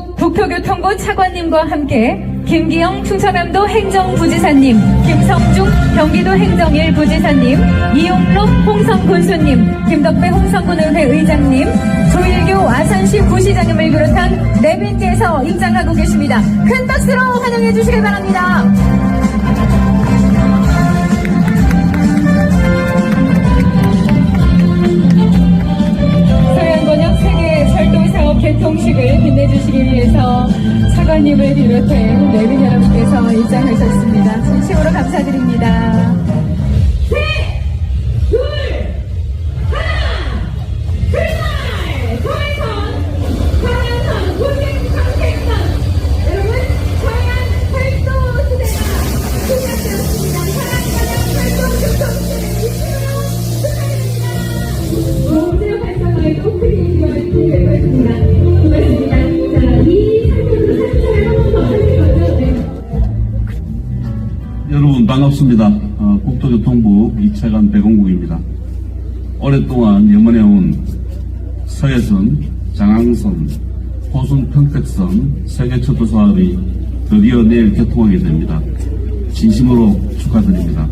경북 국토교통부 차관님과 함께 김기영 충청남도 행정부지사님, 김성중 경기도 행정일 부지사님, 이용록 홍성군수님, 김덕배 홍성군의회 의장님, 조일교 아산시 부시장님을 비롯한 네 분께서 입장하고 계십니다. 큰 박수로 환영해 주시길 바랍니다. 빛내주시기 위해서 차관님을 비롯해 내빈 여러분께서 입장하셨습니다. 진심으로 감사드립니다. 반갑습니다. 어, 국토교통부 이채관 배공국입니다. 오랫동안 염원해온 서해선, 장항선, 호순 평택선 세계철도 사업이 드디어 내일 개통하게 됩니다. 진심으로 축하드립니다.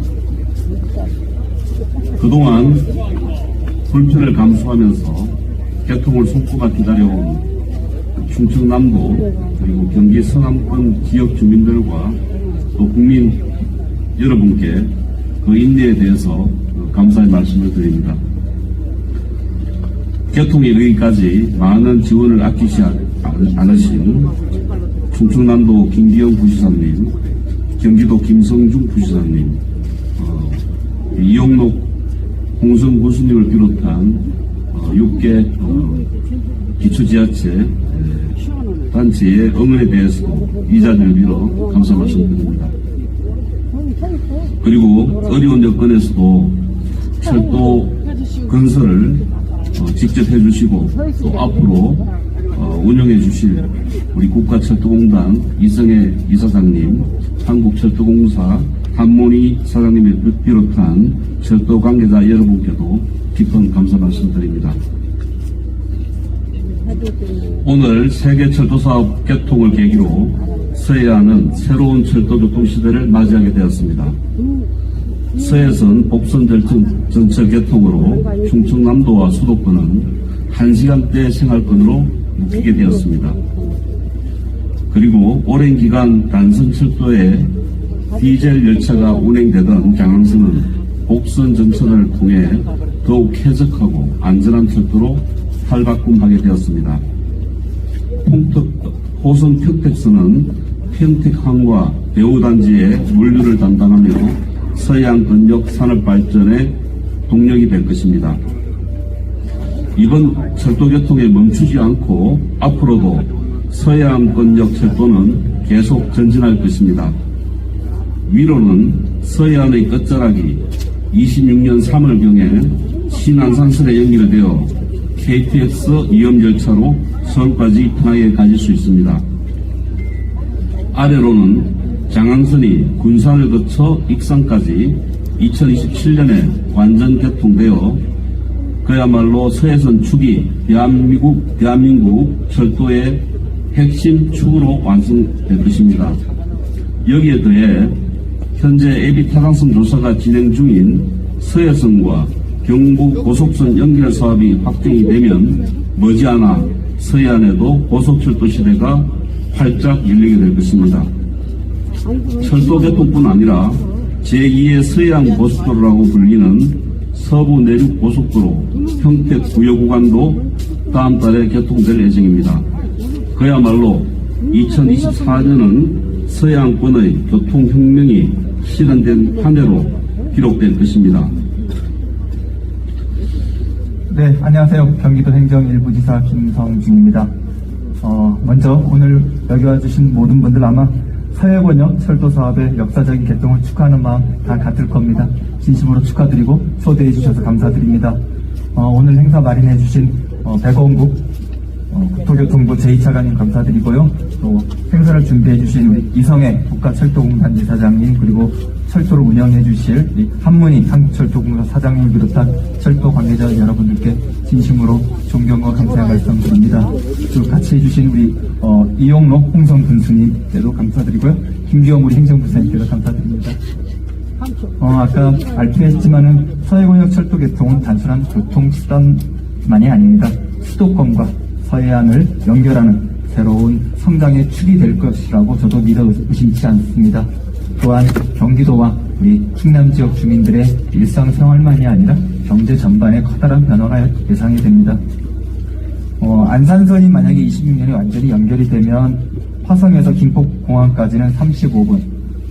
그동안 불편을 감수하면서 개통을 손꼽아 기다려온 충청남도 그리고 경기 서남권 지역 주민들과 또 국민 여러분께 그 인내에 대해서 감사의 말씀을 드립니다. 개통에 이르기까지 많은 지원을 아끼지 않으신 충청남도 김기영 부시장님, 경기도 김성중 부시장님, 어, 이용록 홍성 군수님을 비롯한 어, 6개 어, 기초지하체 에, 단체의 응원에 대해서 이 자리를 빌어 감사 말씀드립니다. 그리고 어려운 여건에서도 철도 건설을 어, 직접 해주시고 또 앞으로 어, 운영해 주실 우리 국가철도공단 이성애 이사장님, 한국철도공사 한문희 사장님을 비롯한 철도 관계자 여러분께도 깊은 감사 말씀드립니다. 오늘 세계 철도 사업 개통을 계기로 서해안 은 새로운 철도 교통 시대를 맞이하게 되었습니다. 서해선 복선 전철 개통으로 충청남도와 수도권은 1시간대 생활권으로 묶이게 되었습니다. 그리고 오랜 기간 단선 철도에 디젤 열차가 운행되던 장항선은 복선 전철을 통해 더욱 쾌적하고 안전한 철도로 탈바꿈하게 되었습니다. 홍특, 호선 평택선은 평택항과 배우단지의 물류를 담당하며 서해안 근역 산업 발전의 동력이 될 것입니다. 이번 철도 교통에 멈추지 않고 앞으로도 서해안 근역 철도는 계속 전진할 것입니다. 위로는 서해안의 끝자락이 26년 3월경에 신안산선에 연결되어 KTX 이염 열차로 서울까지 편하게 가질 수 있습니다. 아래로는 장항선이 군산을 거쳐 익산까지 2027년에 완전 개통되어 그야말로 서해선 축이 대한민국, 대한민국 철도의 핵심 축으로 완성될 것입니다. 여기에 더해 현재 AB 타당성 조사가 진행 중인 서해선과 경부 고속선 연결 사업이 확정이 되면 머지않아 서해안에도 고속철도 시대가 활짝 열리게 될 것입니다. 철도 개통뿐 아니라 제2의 서해안 고속도로라고 불리는 서부 내륙 고속도로 평택 구요 구간도 다음 달에 개통될 예정입니다. 그야말로 2024년은 서해안권의 교통혁명이 실현된 한 해로 기록될 것입니다. 네, 안녕하세요. 경기도 행정일부지사 김성중입니다. 어, 먼저 오늘 여기 와주신 모든 분들 아마 서해권역 철도 사업의 역사적인 개통을 축하하는 마음 다 같을 겁니다. 진심으로 축하드리고 초대해 주셔서 감사드립니다. 어, 오늘 행사 마련해 주신 어, 백원국 어, 국토교통부 제2차관님 감사드리고요. 또 행사를 준비해 주신 이성애 국가철도공단 이사장님 그리고 철도를 운영해 주실 이 한문희 한국철도공사 사장님 비롯한 철도 관계자 여러분들께 진심으로 존경과 감사의 말씀 드립니다. 또 같이 해주신 우리 어, 이용로 홍성 군수님께도 감사드리고요. 김기영 우리 행정부사님께도 감사드립니다. 어, 아까 발표했지만은 서해권역 철도 개통은 단순한 교통수단만이 아닙니다. 수도권과 서해안을 연결하는 새로운 성장의 축이 될 것이라고 저도 믿어 의심치 않습니다. 또한 경기도와 우리 충남 지역 주민들의 일상생활만이 아니라 경제 전반에 커다란 변화가 예상이 됩니다. 어, 안산선이 만약에 26년에 완전히 연결이 되면 화성에서 김포공항까지는 35분,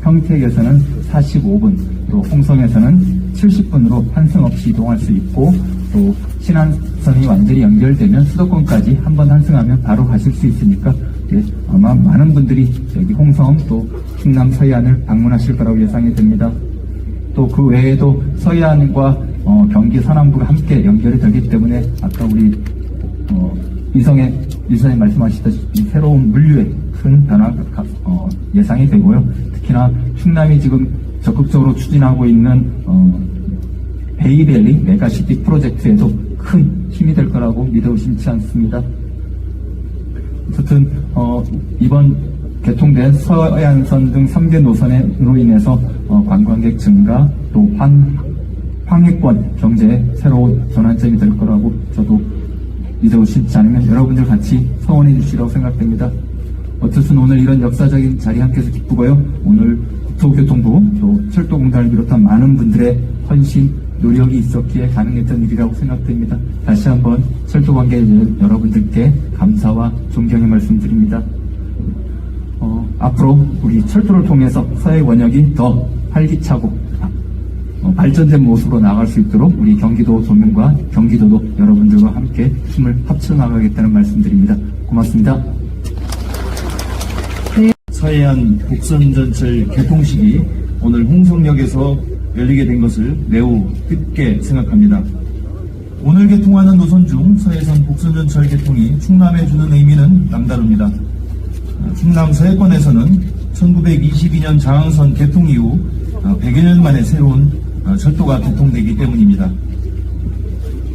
평택에서는 45분, 또 홍성에서는 70분으로 환승 없이 이동할 수 있고 또 신안선이 완전히 연결되면 수도권까지 한 번 환승하면 바로 가실 수 있으니까 예, 아마 많은 분들이 여기 홍성 또 충남 서해안을 방문하실 거라고 예상이 됩니다. 또 그 외에도 서해안과 어, 경기 서남부가 함께 연결이 되기 때문에 아까 우리 어, 이성의 이사님 말씀하셨다시피 새로운 물류의 큰 변화가 가- 어, 예상이 되고요. 특히나 충남이 지금 적극적으로 추진하고 있는 어, 베이밸리 메가시티 프로젝트에도 큰 힘이 될 거라고 믿어 의심치 않습니다. 어쨌든 어, 이번 개통된 서해안선 등 3개 노선으로 인해서 어, 관광객 증가 또 환, 황해권 경제의 새로운 전환점이 될 거라고 저도 믿어 의심치 않으면 여러분들 같이 성원해 주시라고 생각됩니다. 어쨌든 오늘 이런 역사적인 자리 함께해서 기쁘고요. 오늘 국토교통부 또 철도공단을 비롯한 많은 분들의 헌신 노력이 있었기에 가능했던 일이라고 생각됩니다. 다시 한번 철도 관계 여러분들께 감사와 존경의 말씀드립니다. 어, 앞으로 우리 철도를 통해서 사회 원역이 더 활기차고 어, 발전된 모습으로 나갈 수 있도록 우리 경기도 도민과 경기도도 여러분들과 함께 힘을 합쳐 나가겠다는 말씀드립니다. 고맙습니다. 서해안 복선전철 개통식이 오늘 홍성역에서 열리게 된 것을 매우 뜻깊게 생각합니다. 오늘 개통하는 노선 중 서해선 복선전철 개통이 충남에 주는 의미는 남다릅니다. 어, 충남 서해권에서는 1922년 장항선 개통 이후 100여 년 만에 새로운 어, 철도가 개통되기 때문입니다.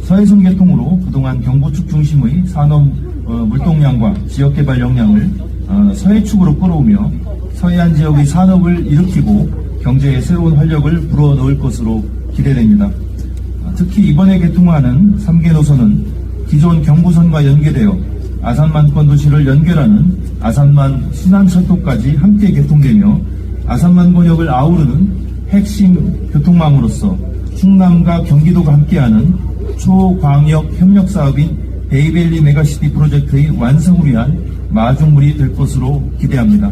서해선 개통으로 그동안 경부축 중심의 산업 어, 물동량과 지역개발 역량을 어, 서해축으로 끌어오며 서해안 지역의 산업을 일으키고 경제에 새로운 활력을 불어넣을 것으로 기대됩니다. 어, 특히 이번에 개통하는 3개 노선은 기존 경부선과 연계되어 아산만권 도시를 연결하는 아산만 순환철도까지 함께 개통되며 아산만 권역을 아우르는 핵심 교통망으로서 충남과 경기도가 함께하는 초광역 협력 사업인 베이밸리 메가시티 프로젝트의 완성을 위한 마중물이 될 것으로 기대합니다.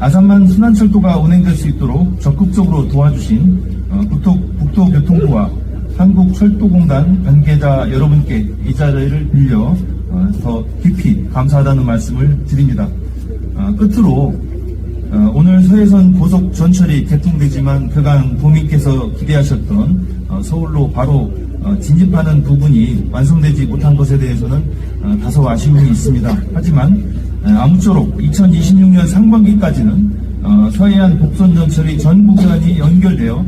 아산만 순환철도가 운행될 수 있도록 적극적으로 도와주신 어, 국토, 국토교통부와 한국철도공단 관계자 여러분께 이 자리를 빌려 어, 더 깊이 감사하다는 말씀을 드립니다. 어, 끝으로 어, 오늘 서해선 고속 전철이 개통되지만 그간 도민께서 기대하셨던 어, 서울로 바로 어, 진입하는 부분이 완성되지 못한 것에 대해서는 어, 다소 아쉬움이 있습니다. 하지만 어, 아무쪼록 2026년 상반기까지는 어, 서해안 복선 전철이 전 구간이 연결되어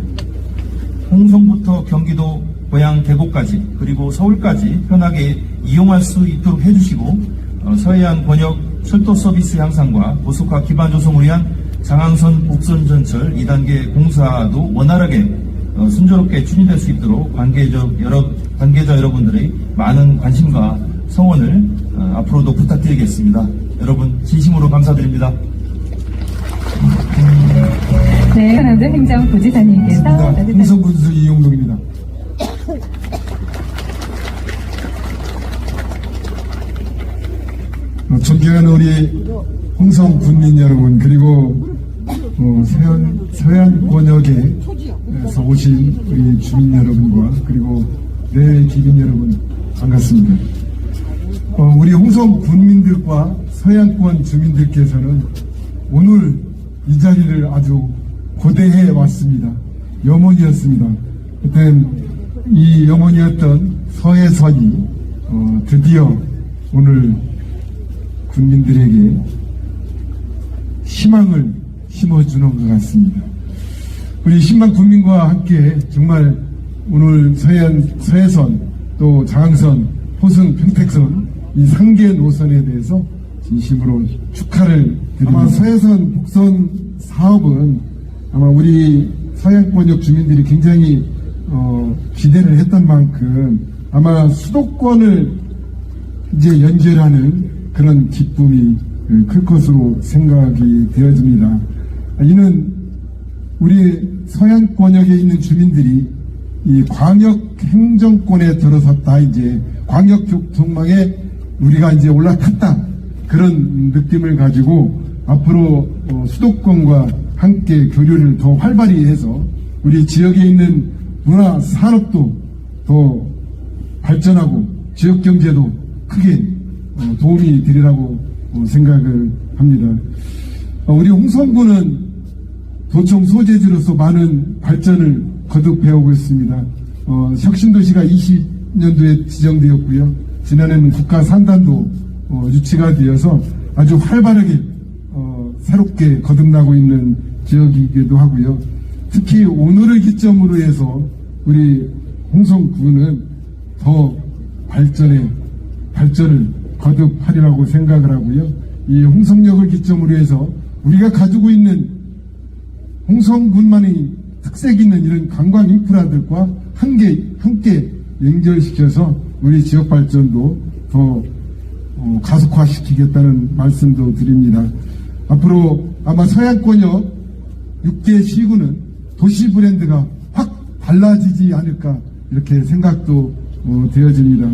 홍성부터 경기도 고향 계곡까지 그리고 서울까지 편하게 이용할 수 있도록 해주시고 어, 서해안 권역 철도 서비스 향상과 고속화 기반 조성을 위한 장항선 복선 전철 2단계 공사도 원활하게 어, 순조롭게 추진될 수 있도록 관계자, 여러, 관계자 여러분들의 많은 관심과 성원을 어, 앞으로도 부탁드리겠습니다. 여러분 진심으로 감사드립니다. 네, 하남도 행정부지사님께서 홍성군수 이용동입니다. 어, 존경하는 우리 홍성 군민 여러분 그리고 어, 서해안, 서해안 권역에서 오신 우리 주민 여러분과 그리고 내 기빈 여러분 반갑습니다. 어, 우리 홍성 군민들과 서해안권 주민들께서는 오늘 이 자리를 아주 고대해 왔습니다. 염원이었습니다. 그때 이 염원이었던 서해선이 어, 드디어 오늘 국민들에게 희망을 심어주는 것 같습니다. 우리 10만 국민과 함께 정말 오늘 서해안, 서해선, 또 장항선, 호승, 평택선 이 3개 노선에 대해서 진심으로 축하를 드립니다. 아마 서해선 복선 사업은 아마 우리 서해안권역 주민들이 굉장히 어, 기대를 했던 만큼 아마 수도권을 이제 연결하는 그런 기쁨이 어, 클 것으로 생각이 되어집니다. 이는 우리 서해안권역에 있는 주민들이 이 광역 행정권에 들어섰다 이제 광역 교통망에 우리가 이제 올라탔다 그런 느낌을 가지고 앞으로 어, 수도권과 함께 교류를 더 활발히 해서 우리 지역에 있는 문화 산업도 더 발전하고 지역 경제도 크게 어, 도움이 되리라고 어, 생각을 합니다. 어, 우리 홍성군은 도청 소재지로서 많은 발전을 거듭해오고 있습니다. 어, 혁신도시가 20년도에 지정되었고요. 지난해는 국가 산단도 어, 유치가 되어서 아주 활발하게 어, 새롭게 거듭나고 있는 지역이기도 하고요. 특히 오늘을 기점으로 해서 우리 홍성군은 더 발전에 발전을 거듭하리라고 생각을 하고요. 이 홍성역을 기점으로 해서 우리가 가지고 있는 홍성군만의 특색 있는 이런 관광 인프라들과 함께, 함께 연결시켜서 우리 지역 발전도 더 어, 가속화시키겠다는 말씀도 드립니다. 앞으로 아마 서해안권역 6개 시구는 도시 브랜드가 확 달라지지 않을까 이렇게 생각도 어, 되어집니다.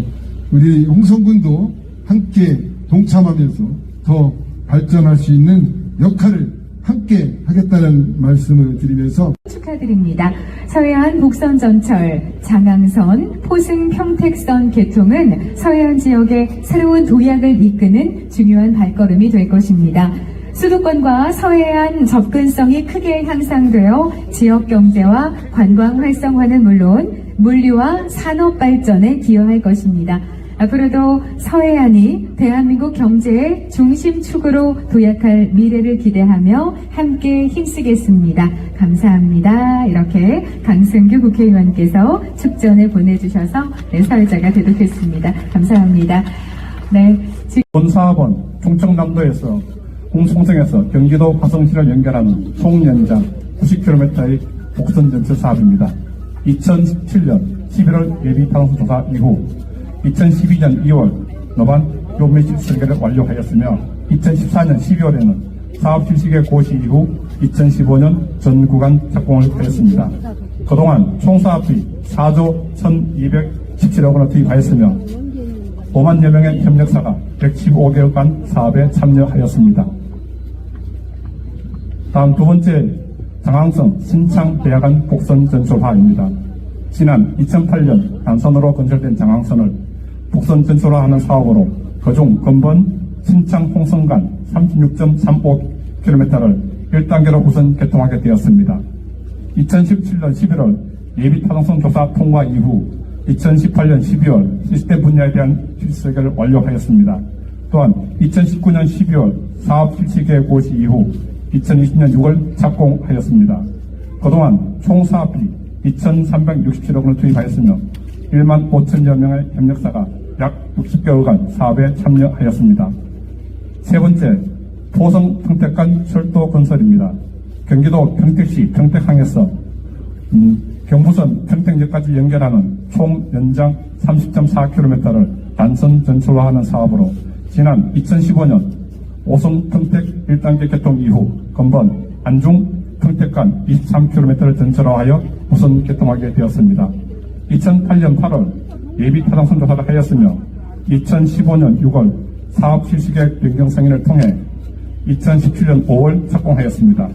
우리 홍성군도 함께 동참하면서 더 발전할 수 있는 역할을 함께 하겠다는 말씀을 드리면서 축하드립니다. 서해안 복선 전철, 장항선, 포승 평택선 개통은 서해안 지역의 새로운 도약을 이끄는 중요한 발걸음이 될 것입니다. 수도권과 서해안 접근성이 크게 향상되어 지역 경제와 관광 활성화는 물론 물류와 산업 발전에 기여할 것입니다. 앞으로도 서해안이 대한민국 경제의 중심축으로 도약할 미래를 기대하며 함께 힘쓰겠습니다. 감사합니다. 이렇게 강승규 국회의원께서 축전을 보내주셔서 네, 사회자가 되도록했습니다. 감사합니다. 네, 지금 본사학원 충청남도에서 홍송성에서 경기도 화성시를 연결하는 총 연장 90km의 복선전철 사업입니다. 2017년 11월 예비타운수 조사 이후 2012년 2월 노반 요매식 설계를 완료하였으며 2014년 12월에는 사업 실시의 고시 이후 2015년 전 구간 착공을 하였습니다. 그동안 총 사업비 4조 1,217억 원을 투입하였으며 5만여 명의 협력사가 115개월간 사업에 참여하였습니다. 다음 두 번째 장항성 신창 대야간 복선 전철화입니다. 지난 2008년 단선으로 건설된 장항선을 복선 전철화하는 사업으로 그중 근본 신창 홍성간 36.35km를 1단계로 우선 개통하게 되었습니다. 2017년 11월 예비 타당성 조사 통과 이후 2018년 12월 시스템 분야에 대한 실시 설계를 완료하였습니다. 또한 2019년 12월 사업 실시 계획 고시 이후 2020년 6월 착공하였습니다. 그동안 총 사업비 2,367억 원을 투입하였으며 1만 5천여 명의 협력사가 약 60개월간 사업에 참여하였습니다. 세 번째, 포성 평택간 철도 건설입니다. 경기도 평택시 평택항에서 음, 경부선 평택역까지 연결하는 총 연장 30.4km를 단선 전철화하는 사업으로 지난 2015년 오성 평택 1단계 개통 이후 건번 안중 평택 간 23km를 전철화하여 우선 개통하게 되었습니다. 2008년 8월 예비 타당 선 조사를 하였으며 2015년 6월 사업 실시계획 변경 승인을 통해 2017년 5월 착공하였습니다.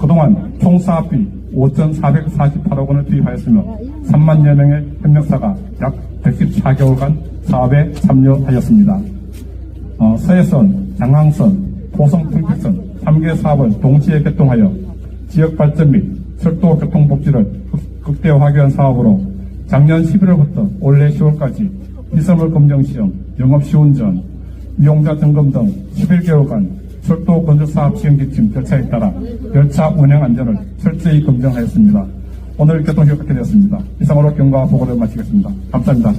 그동안 총 사업비 5,448억 원을 투입하였으며 3만여 명의 협력사가 약 114개월간 사업에 참여하였습니다. 어, 서해선, 장항선, 고성 평택선 3개 사업을 동시에 개통하여 지역 발전 및 철도 교통 복지를 극- 극대화하기 위한 사업으로 작년 11월부터 올해 10월까지 피서물 검정 시험, 영업 시운전, 이용자 점검 등 11개월간 철도 건설사업 시행 지침 절차에 따라 열차 운행 안전을 철저히 검증하였습니다. 오늘 갖게 되었습니다. 이상으로 경과 보고를 마치겠습니다. 감사합니다.